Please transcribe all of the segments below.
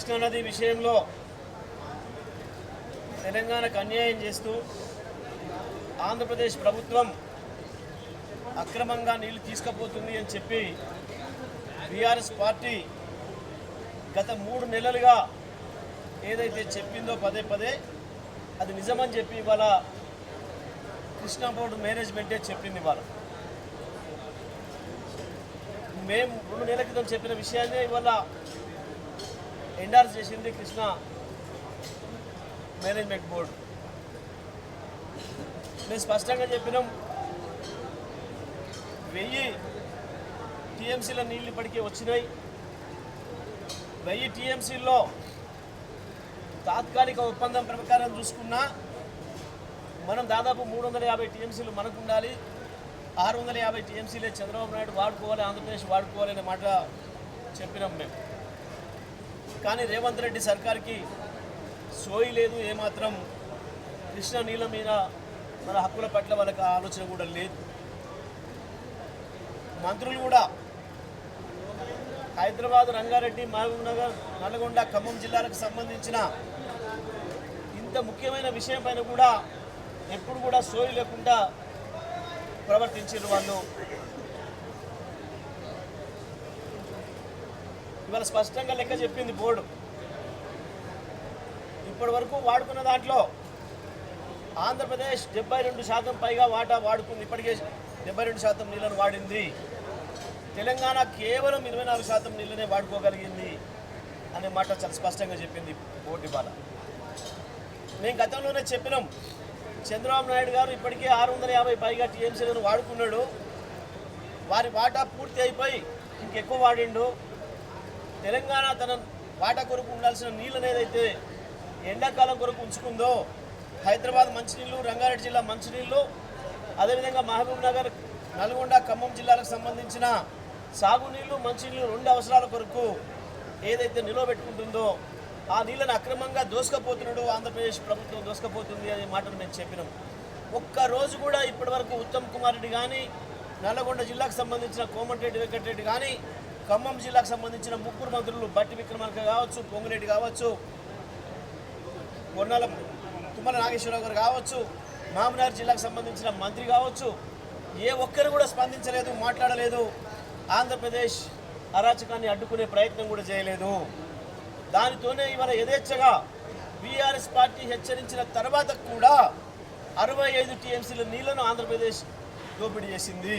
కృష్ణానది విషయంలో తెలంగాణకు అన్యాయం చేస్తూ ఆంధ్రప్రదేశ్ ప్రభుత్వం అక్రమంగా నీళ్ళు తీసుకుపోతుంది అని చెప్పి బీఆర్ఎస్ పార్టీ గత మూడు నెలలుగా ఏదైతే చెప్పిందో పదే పదే అది నిజమని చెప్పి ఇవాళ కృష్ణా బోర్డు మేనేజ్మెంటే చెప్పింది ఇవాళ. మేము రెండు నెలల క్రితం చెప్పిన విషయాన్ని ఇవాళ ఎండార్స్ చేసింది కృష్ణ మేనేజ్మెంట్ బోర్డు. మేము స్పష్టంగా చెప్పినాం వెయ్యి టీఎంసీల నీళ్ళు ఇప్పటికే వచ్చినాయి. వెయ్యి టీఎంసీల్లో తాత్కాలిక ఒప్పందం ప్రకారం చూసుకున్నా మనం దాదాపు మూడు వందల యాభై టీఎంసీలు మనకు ఉండాలి ఆరు వందల యాభై టీఎంసీలే చంద్రబాబు నాయుడు వాడుకోవాలి ఆంధ్రప్రదేశ్ వాడుకోవాలి అనే మాట చెప్పినాం మేము. కానీ రేవంత్ రెడ్డి సర్కార్కి సోయి లేదు ఏమాత్రం కృష్ణ నీళ్ళ మీద మన హక్కుల పట్ల వాళ్ళకి ఆలోచన కూడా లేదు. మంత్రులు కూడా హైదరాబాద్ రంగారెడ్డి మహబూబ్ నగర్ నల్గొండ ఖమ్మం జిల్లాలకు సంబంధించిన ఇంత ముఖ్యమైన విషయం పైన కూడా ఎప్పుడు కూడా సోయి లేకుండా ప్రవర్తించారు వాళ్ళు. ఇవాళ స్పష్టంగా లెక్క చెప్పింది బోర్డు. ఇప్పటి వరకు వాడుకున్న దాంట్లో ఆంధ్రప్రదేశ్ డెబ్బై రెండు శాతం పైగా వాటా వాడుకుంది. ఇప్పటికే డెబ్బై రెండు శాతం నీళ్ళను వాడింది. తెలంగాణ కేవలం ఇరవై నాలుగు శాతం నీళ్ళనే వాడుకోగలిగింది అనే మాట చాలా స్పష్టంగా చెప్పింది బోర్డు ఇవాళ. మేము గతంలోనే చెప్పినాం. చంద్రబాబు నాయుడు గారు ఇప్పటికే ఆరు వందల యాభై పైగా టీఎంసీలను వాడుకున్నాడు. వారి వాటా పూర్తి అయిపోయి ఇంకెక్కువ వాడిండు. తెలంగాణ తన వాటా కొరకు ఉండాల్సిన నీళ్ళని ఏదైతే ఎండాకాలం కొరకు ఉంచుకుందో హైదరాబాద్ మంచినీళ్ళు రంగారెడ్డి జిల్లా మంచినీళ్ళు అదేవిధంగా మహబూబ్ నగర్ నల్గొండ ఖమ్మం జిల్లాలకు సంబంధించిన సాగునీళ్ళు మంచినీళ్ళు రెండు అవసరాల కొరకు ఏదైతే నిల్వ పెట్టుకుంటుందో ఆ నీళ్ళని అక్రమంగా దోసుకపోతున్నాడు ఆంధ్రప్రదేశ్ ప్రభుత్వం దోసుకపోతుంది అనే మాటను మేము చెప్పినాం. ఒక్క రోజు కూడా ఇప్పటివరకు ఉత్తమ్ కుమార్ రెడ్డి కానీ నల్లగొండ జిల్లాకు సంబంధించిన కోమటిరెడ్డి వెంకటరెడ్డి కానీ ఖమ్మం జిల్లాకు సంబంధించిన ముగ్గురు మంత్రులు బట్టి విక్రమార్క కావచ్చు పొంగిరెడ్డి కావచ్చు కొన్నాల తుమ్మల నాగేశ్వరరావు గారు కావచ్చు మామనార్ జిల్లాకు సంబంధించిన మంత్రి కావచ్చు ఏ ఒక్కరు కూడా స్పందించలేదు మాట్లాడలేదు. ఆంధ్రప్రదేశ్ అరాచకాన్ని అడ్డుకునే ప్రయత్నం కూడా చేయలేదు. దానితోనే ఇవాళ యథేచ్ఛగా బీఆర్ఎస్ పార్టీ హెచ్చరించిన తర్వాత కూడా అరవై ఐదు టీఎంసీల నీళ్ళను ఆంధ్రప్రదేశ్ దోపిడీ చేసింది.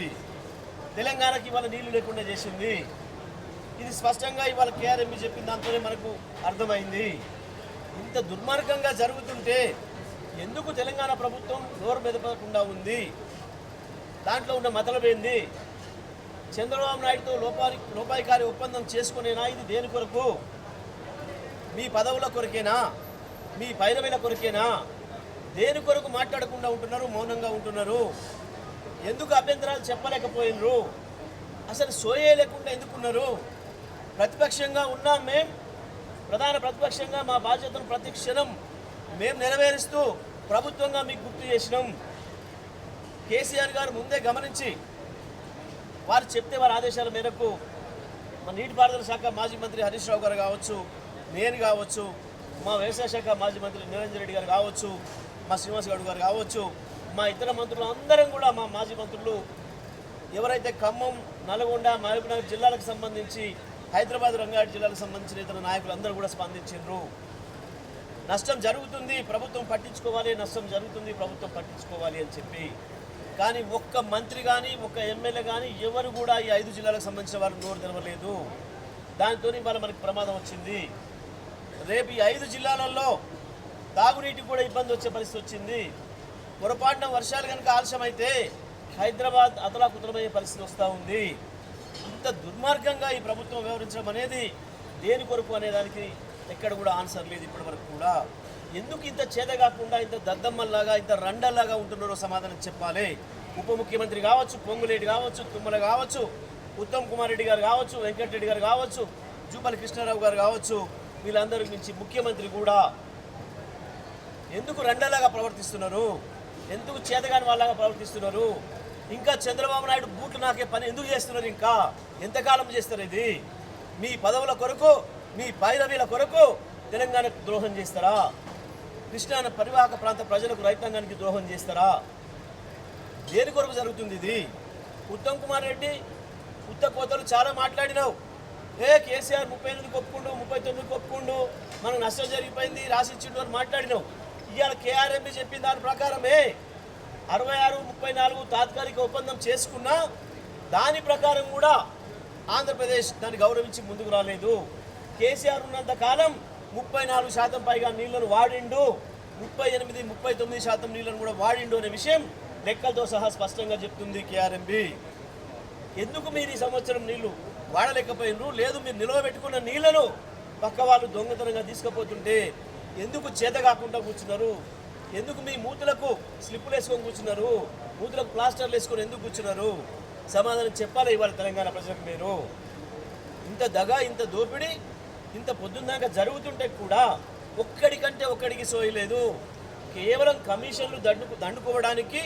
తెలంగాణకి ఇవాళ నీళ్ళు లేకుండా చేసింది. ఇది స్పష్టంగా ఇవాళ కేఆర్ఎంఈ చెప్పిన దాంతోనే మనకు అర్థమైంది. ఇంత దుర్మార్గంగా జరుగుతుంటే ఎందుకు తెలంగాణ ప్రభుత్వం నోరు మెదపకుండా ఉంది? దాంట్లో ఉన్న మతలబేంది చంద్రబాబు నాయుడుతో లోపాలి లోపాయికారి ఒప్పందం చేసుకునేనా? ఇది దేని కొరకు? మీ పదవుల కొరకేనా? మీ పైరవీల కొరకేనా? దేని కొరకు మాట్లాడకుండా ఉంటున్నారు? మౌనంగా ఉంటున్నారు. ఎందుకు అభ్యంతరాలు చెప్పలేకపోయినరు? అసలు సోయే లేకుండా ఎందుకున్నారు? ప్రతిపక్షంగా ఉన్నాం మేం ప్రధాన ప్రతిపక్షంగా మా బాధ్యతను ప్రతి క్షణం మేము నెరవేరుస్తూ ప్రభుత్వంగా మీకు గుర్తు చేసినాం. కేసీఆర్ గారు ముందే గమనించి వారు చెప్తే వారి ఆదేశాల మేరకు మా నీటిపారుదల శాఖ మాజీ మంత్రి హరీష్ రావు గారు కావచ్చు నేను కావచ్చు మా వ్యవసాయ శాఖ మాజీ మంత్రి నిరంజన్ రెడ్డి గారు కావచ్చు మా శ్రీనివాస్ గౌడ్ గారు కావచ్చు మా ఇతర మంత్రులు అందరం కూడా మా మాజీ మంత్రులు ఎవరైతే ఖమ్మం నల్గొండ మహబూబ్నగర్ జిల్లాలకు సంబంధించి హైదరాబాద్ రంగారెడ్డి జిల్లాలకు సంబంధించిన ఇతర నాయకులందరూ కూడా స్పందించారు నష్టం జరుగుతుంది ప్రభుత్వం పట్టించుకోవాలి నష్టం జరుగుతుంది ప్రభుత్వం పట్టించుకోవాలి అని చెప్పి. కానీ ఒక్క మంత్రి కానీ ఒక్క ఎమ్మెల్యే కానీ ఎవరు కూడా ఈ ఐదు జిల్లాలకు సంబంధించిన వారు నోరు తెరవలేదు. దానితో ఇవాళ మనకి ప్రమాదం వచ్చింది. రేపు ఈ ఐదు జిల్లాలలో తాగునీటికి కూడా ఇబ్బంది వచ్చే పరిస్థితి వచ్చింది. పొరపాటున వర్షాలు కనుక ఆలస్యమైతే హైదరాబాద్ అతలాకుతలమయ్యే పరిస్థితి వస్తూ ఉంది. ఇంత దుర్మార్గంగా ఈ ప్రభుత్వం వ్యవహరించడం అనేది దేని కొరకు అనేదానికి ఎక్కడ కూడా ఆన్సర్ లేదు ఇప్పటి వరకు కూడా. ఎందుకు ఇంత చేత కాకుండా ఇంత దద్దమ్మల్లాగా ఇంత రండల్లాగా ఉంటున్నారో సమాధానం చెప్పాలి. ఉప ముఖ్యమంత్రి కావచ్చు పొంగులేటి కావచ్చు తుమ్మల కావచ్చు ఉత్తమ్ కుమార్ రెడ్డి గారు కావచ్చు వెంకటరెడ్డి గారు కావచ్చు జూపల్లి కృష్ణారావు గారు కావచ్చు వీళ్ళందరి నుంచి ముఖ్యమంత్రి కూడా ఎందుకు రండలాగా ప్రవర్తిస్తున్నారు? ఎందుకు చేతగాని వాళ్ళగా ప్రవర్తిస్తున్నారు? ఇంకా చంద్రబాబు నాయుడు బూట్లు నాకే పని ఎందుకు చేస్తున్నారు ఇంకా? ఎంతకాలం చేస్తారు ఇది? మీ పదవుల కొరకు మీ పైరవీల కొరకు తెలంగాణకు ద్రోహం చేస్తారా? కృష్ణా పరివాహక ప్రాంత ప్రజలకు రైతాంగానికి ద్రోహం చేస్తారా? దేని కొరకు జరుగుతుంది ఇది? ఉత్తమ్ కుమార్ రెడ్డి ఉత్త కోతలు చాలా మాట్లాడినావు. ఏ కేసీఆర్ ముప్పై ఎనిమిది ఒప్పుకుండు ముప్పై తొమ్మిది ఒప్పుకుండు మనకు నష్టం జరిగిపోయింది రాసిచ్చిండు అని మాట్లాడినావు. ఇవాళ కేఆర్ఎంపీ చెప్పిన దాని ప్రకారమే అరవై ఆరు ముప్పై నాలుగు తాత్కాలిక ఒప్పందం చేసుకున్నా దాని ప్రకారం కూడా ఆంధ్రప్రదేశ్ దాన్ని గౌరవించి ముందుకు రాలేదు. కేసీఆర్ ఉన్నంత కాలం ముప్పై నాలుగు శాతం పైగా నీళ్ళను వాడిండు ముప్పై ఎనిమిది ముప్పై తొమ్మిది శాతం నీళ్ళను కూడా వాడిండు అనే విషయం లెక్కలతో సహా స్పష్టంగా చెప్తుంది కేఆర్ఎంబి ఎందుకు మీరు ఈ సంవత్సరం నీళ్ళు వాడలేకపోయినరు? లేదు మీరు నిలవబెట్టుకున్న నీళ్ళను పక్క వాళ్ళు దొంగతనంగా తీసుకుపోతుంటే ఎందుకు చేత కాకుండా కూర్చున్నారు? ఎందుకు మీ మూతులకు స్లిప్పులు వేసుకొని కూర్చున్నారు? మూతులకు ప్లాస్టర్లు వేసుకొని ఎందుకు కూర్చున్నారు? సమాధానం చెప్పాలి ఇవాళ తెలంగాణ ప్రజలకు మీరు. ఇంత దగ ఇంత దోపిడీ ఇంత పొద్దున్నాక జరుగుతుంటే కూడా ఒక్కడికంటే ఒక్కడికి సోయలేదు కేవలం కమిషన్లు దండు దండుకోవడానికి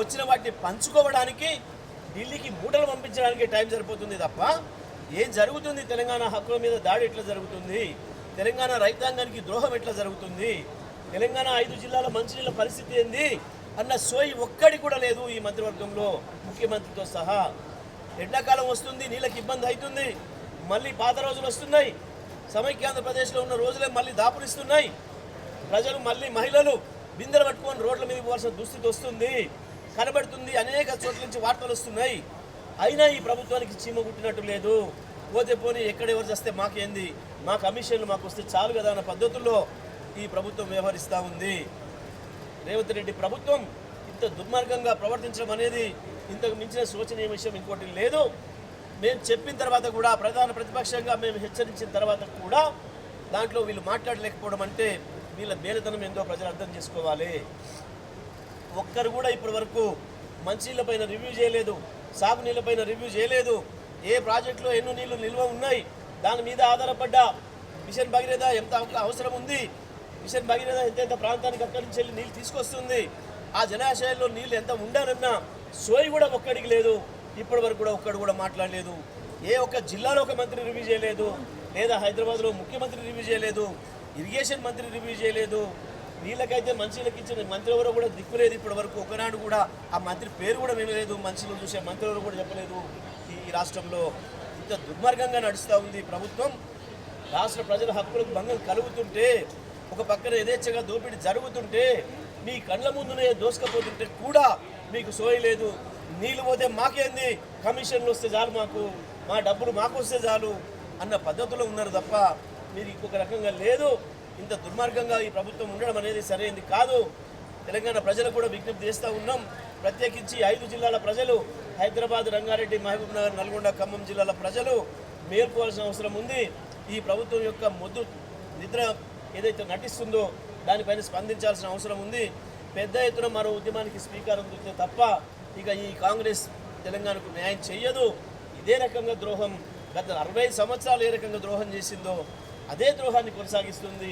వచ్చిన వాటిని పంచుకోవడానికి ఢిల్లీకి మూటలు పంపించడానికి టైం సరిపోతుంది తప్ప ఏం జరుగుతుంది? తెలంగాణ హక్కుల మీద దాడి ఎట్లా జరుగుతుంది? తెలంగాణ రైతాంగానికి ద్రోహం ఎట్లా జరుగుతుంది? తెలంగాణ ఐదు జిల్లాల మంచినీళ్ళ పరిస్థితి ఏంది? అన్న సోయి ఒక్కడి కూడా లేదు ఈ మంత్రివర్గంలో ముఖ్యమంత్రితో సహా. ఎండాకాలం వస్తుంది నీళ్ళకి ఇబ్బంది అవుతుంది. మళ్ళీ పాత రోజులు వస్తున్నాయి. సమైక్య ఆంధ్రప్రదేశ్లో ఉన్న రోజులే మళ్ళీ దాపురిస్తున్నాయి. ప్రజలు మళ్ళీ మహిళలు బిందెలు పట్టుకొని రోడ్ల మీద పోవాల్సిన దుస్థితి వస్తుంది. కనబడుతుంది అనేక చోట్ల నుంచి వార్తలు వస్తున్నాయి. అయినా ఈ ప్రభుత్వానికి చీమ కుట్టినట్టు లేదు. పోతే పోనీ ఎక్కడెవరు చేస్తే మాకేంది? మా కమిషన్లు మాకు వస్తే చాలు కదా అన్న పద్ధతుల్లో ఈ ప్రభుత్వం వ్యవహరిస్తూ ఉంది. రేవంత్ రెడ్డి ప్రభుత్వం ఇంత దుర్మార్గంగా ప్రవర్తించడం అనేది ఇంతకు మించిన శోచనీయ విషయం ఇంకోటి లేదు. మేము చెప్పిన తర్వాత కూడా ప్రధాన ప్రతిపక్షంగా మేము హెచ్చరించిన తర్వాత కూడా దాంట్లో వీళ్ళు మాట్లాడలేకపోవడం అంటే వీళ్ళ మేలతనం ఏందో ప్రజలు అర్థం చేసుకోవాలి. ఒక్కరు కూడా ఇప్పటి వరకు మంచినీళ్ళపైన రివ్యూ చేయలేదు సాగునీళ్ళపైన రివ్యూ చేయలేదు. ఏ ప్రాజెక్టులో ఎన్నో నీళ్ళు నిల్వ ఉన్నాయి? దాని మీద ఆధారపడ్డ మిషన్ భగీరథ ఎంత అవసరం ఉంది? మిషన్ భగీరథ ఎంతెంత ప్రాంతానికి అక్కడి నుంచి వెళ్ళి నీళ్ళు తీసుకొస్తుంది. ఆ జలాశయాల్లో నీళ్ళు ఎంత ఉండాలన్నా సోయి కూడా ఒక్కడికి లేదు. ఇప్పటి వరకు కూడా ఒక్కడు కూడా మాట్లాడలేదు. ఏ ఒక్క జిల్లాలో ఒక మంత్రి రివ్యూ చేయలేదు. లేదా హైదరాబాద్లో ముఖ్యమంత్రి రివ్యూ చేయలేదు. ఇరిగేషన్ మంత్రి రివ్యూ చేయలేదు. నీళ్ళకైతే మనుషులకు ఇచ్చిన మంత్రి ఎవరో కూడా దిక్కులేదు ఇప్పటి వరకు. ఒకనాడు కూడా ఆ మంత్రి పేరు కూడా వినలేదు మనుషులు చూసే మంత్రి ఎవరు కూడా చెప్పలేదు. ఈ రాష్ట్రంలో ఇంత దుర్మార్గంగా నడుస్తూ ఉంది ప్రభుత్వం. రాష్ట్ర ప్రజల హక్కులకు భంగం కలుగుతుంటే ఒక పక్కన యథేచ్ఛగా దోపిడీ జరుగుతుంటే మీ కళ్ళ ముందునే దోసుకపోతుంటే కూడా మీకు సోయలేదు నీళ్ళు పోతే మాకేంది? కమిషన్లు వస్తే చాలు మాకు. మా డబ్బులు మాకు వస్తే చాలు అన్న పద్ధతిలో ఉన్నారు తప్ప మీరు ఇంకొక రకంగా లేదు. ఇంత దుర్మార్గంగా ఈ ప్రభుత్వం ఉండడం అనేది సరైనది కాదు. తెలంగాణ ప్రజలు కూడా విజ్ఞప్తి చేస్తూ ఉన్నాం. ప్రత్యేకించి ఐదు జిల్లాల ప్రజలు హైదరాబాద్ రంగారెడ్డి మహబూబ్ నగర్ నల్గొండ ఖమ్మం జిల్లాల ప్రజలు మేల్కోవాల్సిన అవసరం ఉంది. ఈ ప్రభుత్వం యొక్క మొద్దు నిద్ర ఏదైతే నటిస్తుందో దానిపైన స్పందించాల్సిన అవసరం ఉంది. పెద్ద ఎత్తున మరో ఉద్యమానికి స్వీకారం దొరికితే తప్ప ఇక ఈ కాంగ్రెస్ తెలంగాణకు న్యాయం చెయ్యదు. ఇదే రకంగా ద్రోహం గత అరవై సంవత్సరాలు ఏ రకంగా ద్రోహం చేసిందో అదే ద్రోహాన్ని కొనసాగిస్తుంది.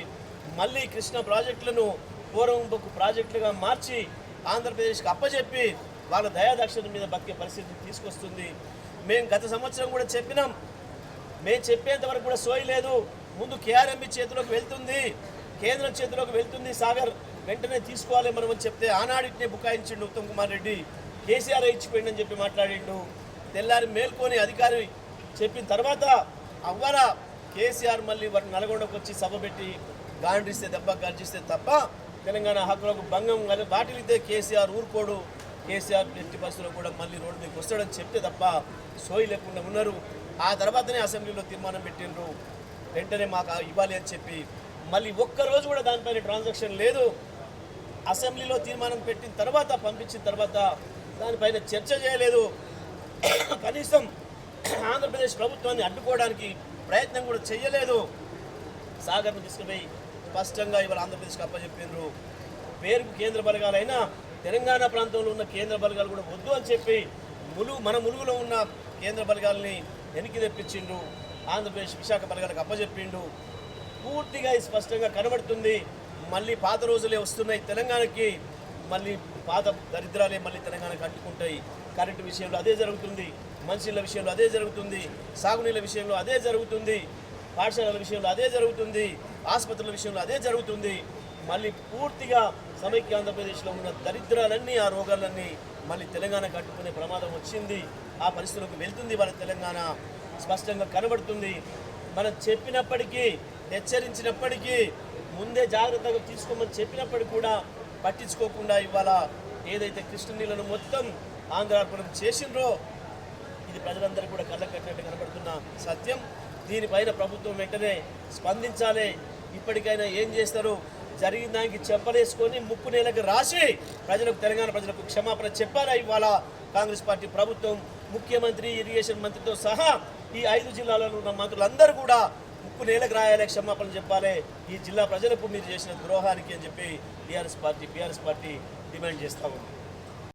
మళ్ళీ కృష్ణ ప్రాజెక్టులను పూర్వంపు ప్రాజెక్టులుగా మార్చి ఆంధ్రప్రదేశ్కి అప్పచెప్పి వాళ్ళ దయాదక్షత మీద బతికే పరిస్థితి తీసుకొస్తుంది. మేము గత సంవత్సరం కూడా చెప్పినాం. మేము చెప్పేంత వరకు కూడా సోయి లేదు. ముందు కేఆర్ఎంబి చేతిలోకి వెళ్తుంది. కేంద్రం చేతిలోకి వెళ్తుంది. సాగర్ వెంటనే తీసుకోవాలి మనం అని చెప్తే ఆనాడిట్నే బుకాయించిండు ఉత్తమ్ కుమార్ రెడ్డి. కేసీఆర్ ఇచ్చిపోయిండని చెప్పి మాట్లాడిండు. తెల్లారి మేల్కొని అధికారి చెప్పిన తర్వాత అవ్వరా కేసీఆర్ మళ్ళీ వాటి నల్గొండకు వచ్చి సభ పెట్టి గాండ్రిస్తే దెబ్బ గర్జిస్తే తప్ప తెలంగాణ హక్కులకు భంగం కానీ వాటిల్లితే కేసీఆర్ ఊరుకోడు. కేసీఆర్ ఎట్టి పరిస్థితుల్లో కూడా మళ్ళీ రోడ్డు మీదకి వస్తాడని చెప్తే తప్ప సోయి లేకుండా ఉన్నారు. ఆ తర్వాతనే అసెంబ్లీలో తీర్మానం పెట్టిండ్రు. వెంటనే మాకు ఇవ్వాలి అని చెప్పి మళ్ళీ ఒక్క రోజు కూడా దానిపైన ట్రాన్సాక్షన్ లేదు. అసెంబ్లీలో తీర్మానం పెట్టిన తర్వాత పంపించిన తర్వాత దానిపైన చర్చ చేయలేదు. కనీసం ఆంధ్రప్రదేశ్ ప్రభుత్వాన్ని అడ్డుకోవడానికి ప్రయత్నం కూడా చేయలేదు సాగర్ను తీసుకుపోయి స్పష్టంగా ఇవాళ ఆంధ్రప్రదేశ్కి అప్పచెప్పిండ్రు. పేరుకు కేంద్ర బలగాలైనా తెలంగాణ ప్రాంతంలో ఉన్న కేంద్ర బలగాలు కూడా వద్దు అని చెప్పి ములుగు మన ములుగులో ఉన్న కేంద్ర బలగాల్ని వెనక్కి తెప్పించిండ్రు. ఆంధ్రప్రదేశ్ విశాఖ బలగాలకు అప్పచెప్పిండు పూర్తిగా స్పష్టంగా కనబడుతుంది. మళ్ళీ పాత రోజులే వస్తున్నాయి తెలంగాణకి. మళ్ళీ పాత దరిద్రాలే మళ్ళీ తెలంగాణకు అంటుకుంటాయి కరెంటు విషయంలో అదే జరుగుతుంది. మనుషుల విషయంలో అదే జరుగుతుంది. సాగునీళ్ళ విషయంలో అదే జరుగుతుంది. పాఠశాలల విషయంలో అదే జరుగుతుంది. ఆసుపత్రుల విషయంలో అదే జరుగుతుంది. మళ్ళీ పూర్తిగా సమైక్య ఆంధ్రప్రదేశ్లో ఉన్న దరిద్రాలన్నీ ఆ రోగాలన్నీ మళ్ళీ తెలంగాణ కట్టుకునే ప్రమాదం వచ్చింది. ఆ పరిస్థితులకు వెళ్తుంది వాళ్ళ తెలంగాణ. స్పష్టంగా కనబడుతుంది. మనం చెప్పినప్పటికీ హెచ్చరించినప్పటికీ ముందే జాగ్రత్తగా తీసుకోమని చెప్పినప్పటికీ కూడా పట్టించుకోకుండా ఇవాళ ఏదైతే కృష్ణ నీళ్ళను మొత్తం ఆంధ్రార్పణం చేసిండ్రో ఇది ప్రజలందరూ కూడా కళ్ళ కట్టినట్టు కనబడుతున్న సత్యం. దీనిపైన ప్రభుత్వం వెంటనే స్పందించాలి. ఇప్పటికైనా ఏం చేస్తారు? జరిగిన దానికి చెప్పలేసుకొని ముక్కు నేలకు రాసి ప్రజలకు తెలంగాణ ప్రజలకు క్షమాపణ చెప్పారా ఇవాళ కాంగ్రెస్ పార్టీ ప్రభుత్వం? ముఖ్యమంత్రి ఇరిగేషన్ మంత్రితో సహా ఈ ఐదు జిల్లాలలో ఉన్న మంత్రులందరూ కూడా ముక్కు నేలకు రాయాలి క్షమాపణ చెప్పాలి. ఈ జిల్లా ప్రజలకు మీరు చేసిన ద్రోహానికి అని చెప్పి TRS party BRS party demand చేస్తూ ఉంది.